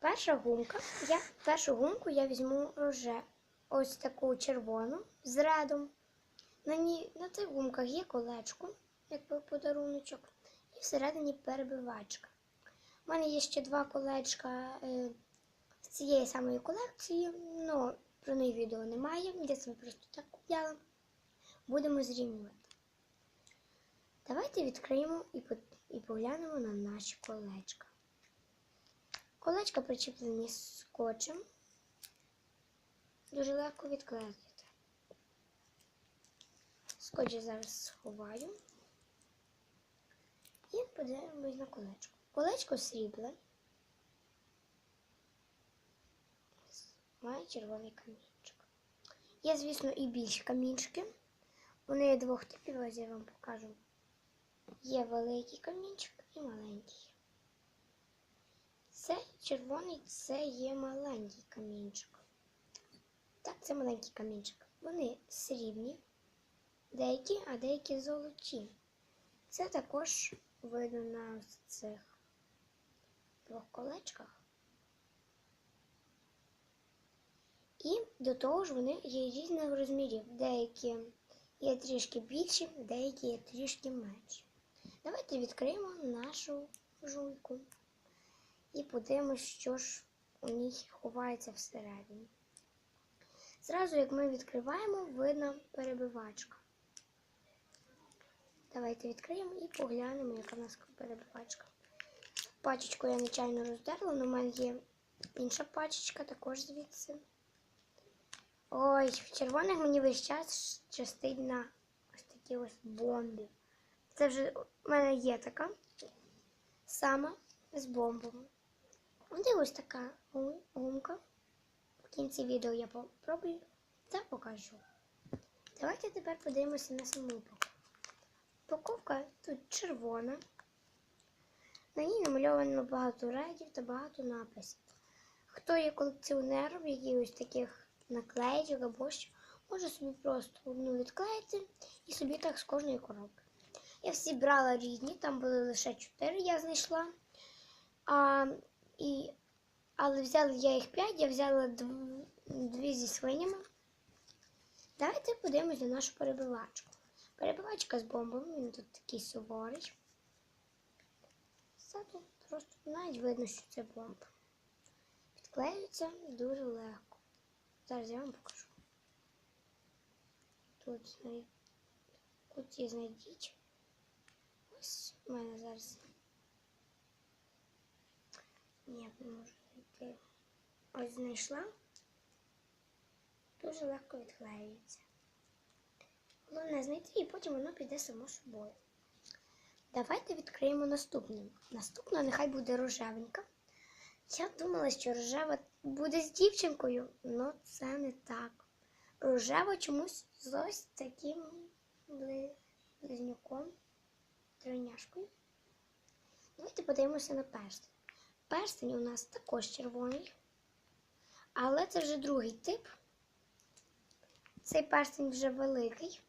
Перша гумка. Я, першу гумку я візьму роже. Ось таку червону з редом. На, ній, на цих гумках є колечко, якби подаруночок, і всередині перебивачка. У мене є ще два колечка е, з цієї самої колекції, але про неї відео немає. Я собі просто так купляла. Будемо зрівнювати. Давайте відкриємо і поглянемо на наші колечка. Колечка причеплені скотчем. Дуже легко відклеїти. Скотч зараз сховаю. І подивимось на колечко. Колечко срібле. Має червоний камінчик. Є, звісно, і більші камінчики. Вони є двох типів, ось я вам покажу. Є великий камінчик і маленький. Це червоний, це є маленький камінчик. Так, це маленький камінчик. Вони срібні, деякі, а деякі золоті. Це також видно на цих двох колечках. І до того ж вони є різних розмірів. Деякі є трішки більші, деякі є трішки менші. Давайте відкриємо нашу жуйку і подивимось, що ж у ній ховається всередині. Зразу, як ми відкриваємо, видно перебивачка. Давайте відкриємо і поглянемо, яка в нас перебивачка. Пачечку я нечайно роздерла, але в мене є інша пачечка також звідси. Ой, в червоних мені весь час частить на ось такі ось бомбі. Це вже в мене є така сама з бомбами. Ось ось така гу- гумка. В кінці відео я попробую та покажу. Давайте тепер подивимося на саму упаковку. Упаковка тут червона. На ній намальовано багато рейдів та багато написів. Хто є колекціонером якихось таких наклеїчок або що, може собі просто одну відклеїти і собі так з кожної коробки. Я всі брала різні, там були лише чотири, я знайшла. А, і, але взяла я їх п'ять, я взяла дві зі свинями. Давайте подивимось на нашу перебивачку. Перебивачка з бомбами, він тут такий суворий. Тут просто навіть видно, що це бомба. Підклеюється дуже легко. Зараз я вам покажу. Тут знай... куті знайдіть. Ось у мене зараз. Ні, не можу знайти. Ось знайшла. Дуже легко відклеюється. Головне знайти і потім воно піде само собою. Давайте відкриємо наступну. Наступна нехай буде рожевенька. Я думала, що рожева буде з дівчинкою, але це не так. Рожева чомусь з ось таким бли- близнюком, тройняшкою. Давайте подивимося на перстень. Перстень у нас також червоний, але це вже другий тип. Цей перстень вже великий.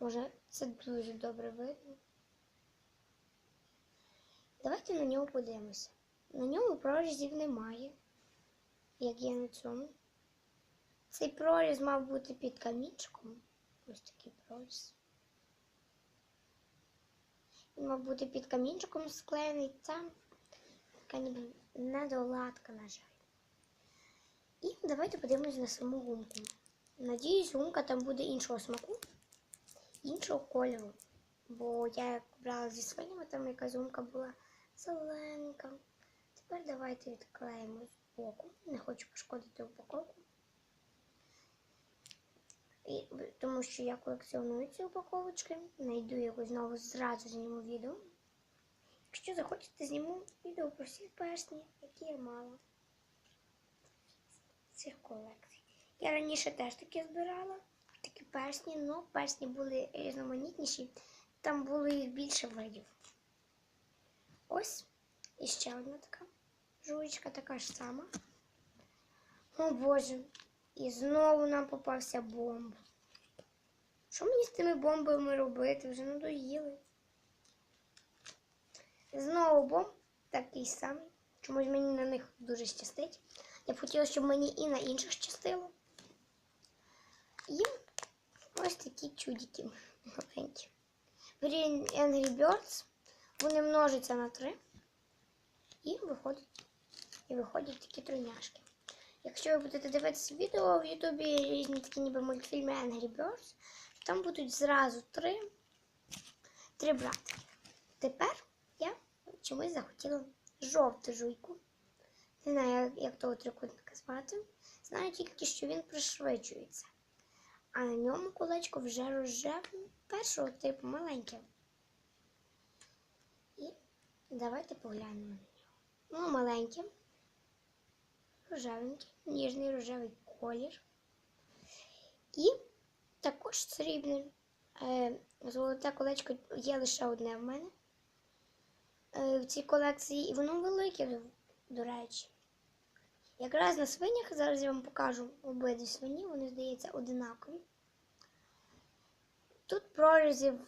Може, це дуже добре видно. Давайте на нього подивимося. На ньому прорізів немає, як є на цьому. Цей проріз мав бути під камінчиком. Ось такий проріз. Він мав бути під камінчиком склеєний. Там така ніби недоладка, на жаль. І давайте подивимось на саму гумку. Надіюсь, гумка там буде іншого смаку, іншого кольору. Бо я як брала зі свинями, там якась гумка була зелененька. Тепер давайте відклеїмо з боку. Не хочу пошкодити упаковку. І, тому що я колекціоную ці упаковочки. Найду якось знову зразу зніму відео. Якщо захочете, зніму відео про всі персні, які я мала з цих колекцій. Я раніше теж таке збирала, такі персні, але персні були різноманітніші, там було їх більше видів. Ось і ще одна така жуєчка, така ж сама. О Боже, і знову нам попався бомб. Що мені з тими бомбами робити? Вже надоїли. Знову бомб такий самий. Чомусь мені на них дуже щастить. Я б хотіла, щоб мені і на інших щастило. І ось такі чудики маленькі. Грі Angry Birds вони множаться на 3 і виходять, і виходять такі тройняшки. Якщо ви будете дивитися відео в Ютубі різні такі ніби мультфільми Angry Birds, там будуть зразу три, три братики. Тепер я чомусь захотіла жовту жуйку. Не знаю, як, того трикутника звати. Знаю тільки, що він пришвидшується. А на ньому кулечко вже рожеве першого типу маленьке. І давайте поглянемо на нього. Ну, маленьке, рожевенький, ніжний рожевий колір. І також срібний. Е, золоте колечко є лише одне в мене е, в цій колекції, і воно велике, до, речі. Якраз на свинях, зараз я вам покажу обидві свині, вони, здається, одинакові. Тут прорізів,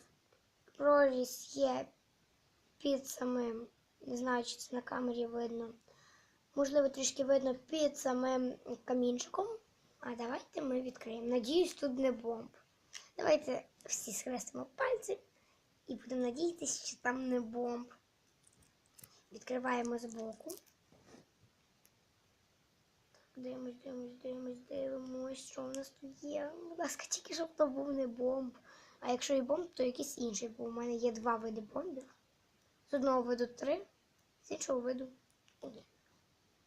проріз є під самим, не знаю, чи це на камері видно. Можливо, трішки видно під самим камінчиком. А давайте ми відкриємо. Надіюсь, тут не бомб. Давайте всі схрестимо пальці і будемо надіятися, що там не бомб. Відкриваємо збоку. Дивимось, дивимось, дивимось, дивимось, що у нас тут є. Будь ласка, тільки щоб то був не бомб. А якщо і бомб, то якийсь інший, бо у мене є два види бомбів. З одного виду три, з іншого виду один.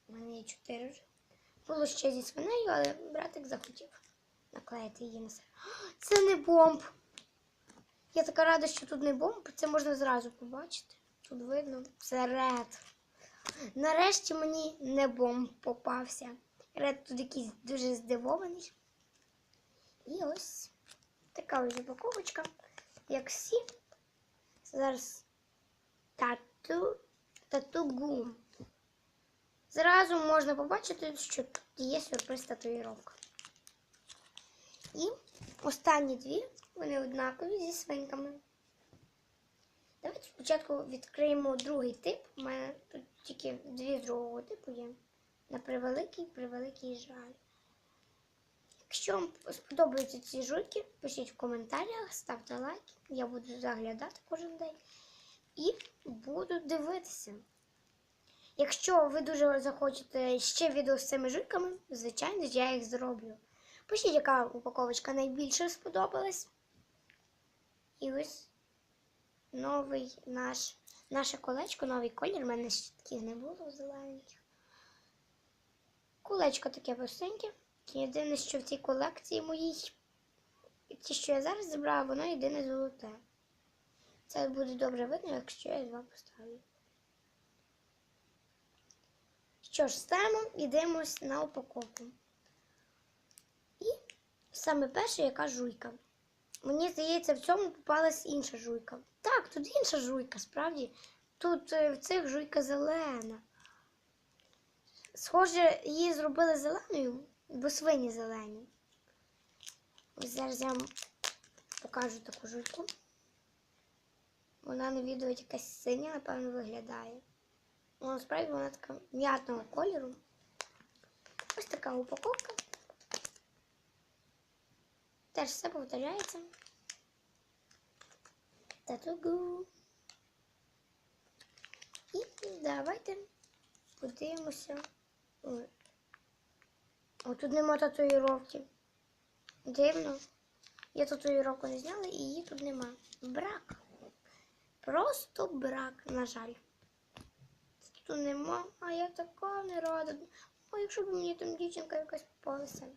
У мене є чотири вже. Було ще зі свинею, але братик захотів наклеїти її на себе. Це не бомб. Я така рада, що тут не бомб. Це можна зразу побачити. Тут видно. Це ред. Нарешті мені не бомб попався. Ред тут якийсь дуже здивований. І ось така ось упаковочка. Як всі. Зараз тату, тату гум. Зразу можна побачити, що тут є сюрприз татуїровка. І останні дві, вони однакові зі свинками. Давайте спочатку відкриємо другий тип. У мене тут тільки дві другого типу є. На превеликий, превеликий жаль. Якщо вам сподобаються ці жуйки, пишіть в коментарях, ставте лайк. Я буду заглядати кожен день і буду дивитися. Якщо ви дуже захочете ще відео з цими жуйками, звичайно, я їх зроблю. Пишіть, яка упаковочка найбільше сподобалась. І ось новий наш, наше колечко, новий колір. У мене ще таких не було зелененьких. Колечко таке простеньке. Єдине, що в цій колекції моїй, ті, що я зараз зібрала, воно єдине золоте. Це буде добре видно, якщо я два поставлю. Що ж, ставимо і дивимось на упаковку. І саме перше, яка жуйка. Мені здається, в цьому попалась інша жуйка. Так, тут інша жуйка, справді. Тут е, в цих жуйка зелена. Схоже, її зробили зеленою, бо свині зелені. Ось зараз я вам покажу таку жуйку. Вона на відео якась синя, напевно, виглядає. Ну, насправді вона така м'ятного кольору. Ось така упаковка. Теж все повторяється. Татугу. І давайте подивимося. О, тут нема татуїровки. Дивно. Я татуїровку не зняла і її тут нема. Брак. Просто брак, на жаль. Тут нема, а я така не рада. А якщо б мені там дівчинка якась попалася.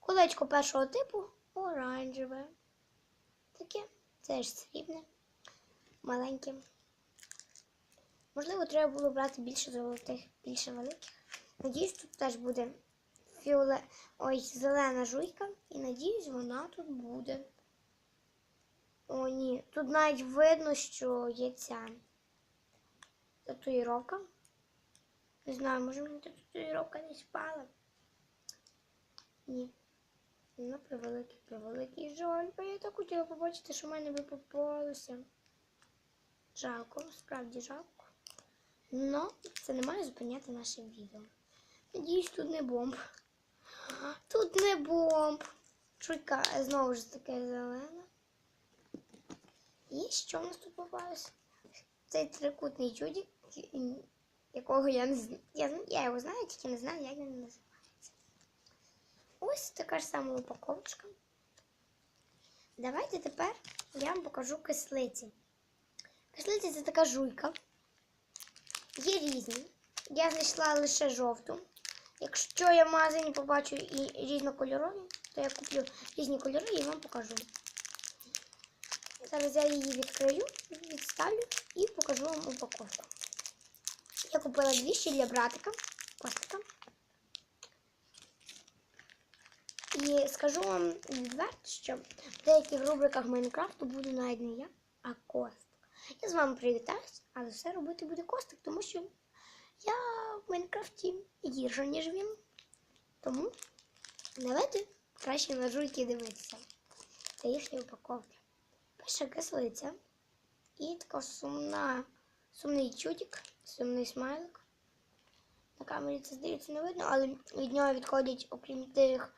Колечко першого типу оранжеве. Таке теж срібне, маленьке. Можливо, треба було брати більше золотих, більше великих. Надіюсь, тут теж буде фіоле... Ой, зелена жуйка. І надіюсь, вона тут буде. О, ні. Тут навіть видно, що є ця татуїровка. Не знаю, може мені та татуїровка не спала. Ні. Ну, превеликий, превеликий жаль. Бо я так хотіла побачити, що в мене би попалося. Жалко, справді жалко. Ну, це не має зупиняти наше відео. Надіюсь, тут не бомб. Тут не бомб. Чуйка, знову ж таке зелене. І що в нас тут попалося? Цей трикутний чудик, якого я не знаю. Я, я його знаю, тільки не знаю, як він називається. Ось така ж сама упаковочка. Давайте тепер я вам покажу кислиці. Кислиці це така жуйка. Є різні. Я знайшла лише жовту. Якщо я в побачу і різнокольорові, то я куплю різні кольори і вам покажу. Зараз я її відкрию, відставлю і покажу вам упаковку. Я купила дві ще для братика, костика. І скажу вам відверто, що в деяких рубриках Майнкрафту буду навіть не я, а костик. Я з вами привітаюся, але все робити буде костик, тому що я в Майнкрафті гірша, ніж він. Тому давайте краще на жуйки дивитися. Це їхні упаковки. Перша кислиця. І така сумна, сумний чудик, сумний смайлик. На камері це здається не видно, але від нього відходять, окрім тих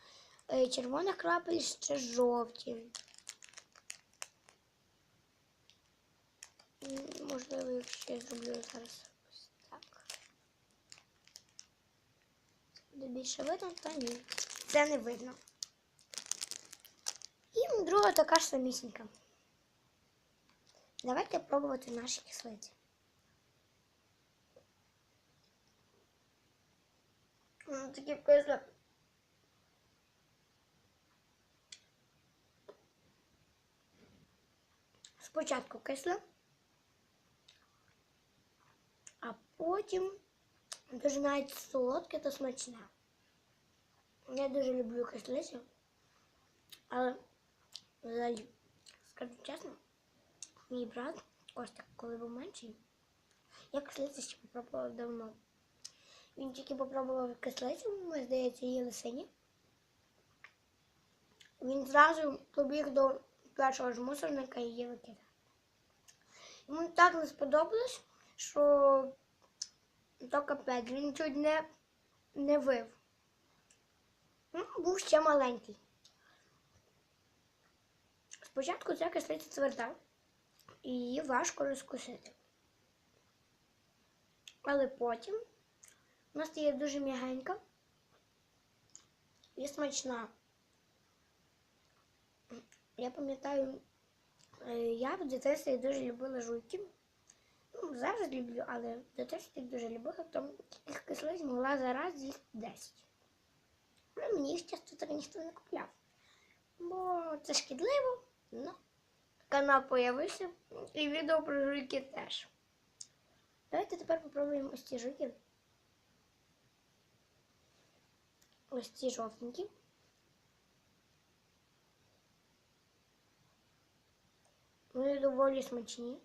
е, червоних крапель, ще жовті. Можливо, якщо я зроблю зараз ось так. Буде більше видно, та ні. Це не видно. І друга така ж самісінька. Давайте пробувати наші кислиці. М, Такі кислі. Спочатку кисле, а потім дуже навіть солодке та смачне. Я дуже люблю кислицю, але взагалі, скажу чесно, мій брат Костя, коли був менший, я кислицю ще попробувала давно. Він тільки попробував кислицю, ми, здається, їли сині. Він зразу побіг до першого ж мусорника і її викидав. Йому так не сподобалось, що то капець, він чуть не, не вив. Ну, був ще маленький. Спочатку ця кислиця тверда, і її важко розкусити. Але потім вона стає дуже м'ягенька і смачна. Я пам'ятаю, е, я в дитинстві дуже любила жуйки. Ну, зараз люблю, але в дитинстві дуже любила, тому таких кислиць могла зараз з'їсти 10. Але мені їх часто так ніхто не купляв. Бо це шкідливо, ну, канал появився і відео про жуйки теж. Давайте тепер попробуємо ось ці жуйки. Ось ці жовтенькі. Вони доволі смачні.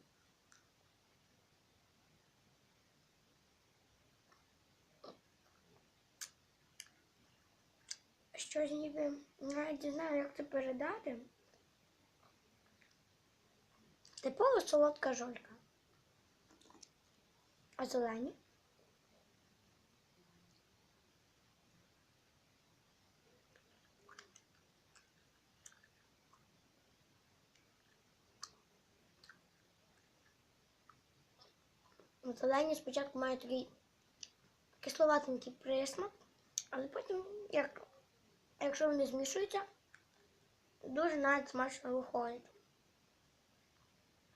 Щось ніби навіть не знаю, як це передати. Типова солодка жолька. А зелені? Зелені спочатку мають такий кисловатенький присмак, але потім, як, якщо вони змішуються, дуже навіть смачно виходить.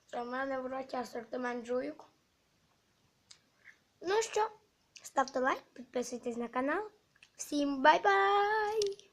Це в мене в роті асортимент жуйок. Ну що, ставте лайк, підписуйтесь на канал. Всім бай-бай!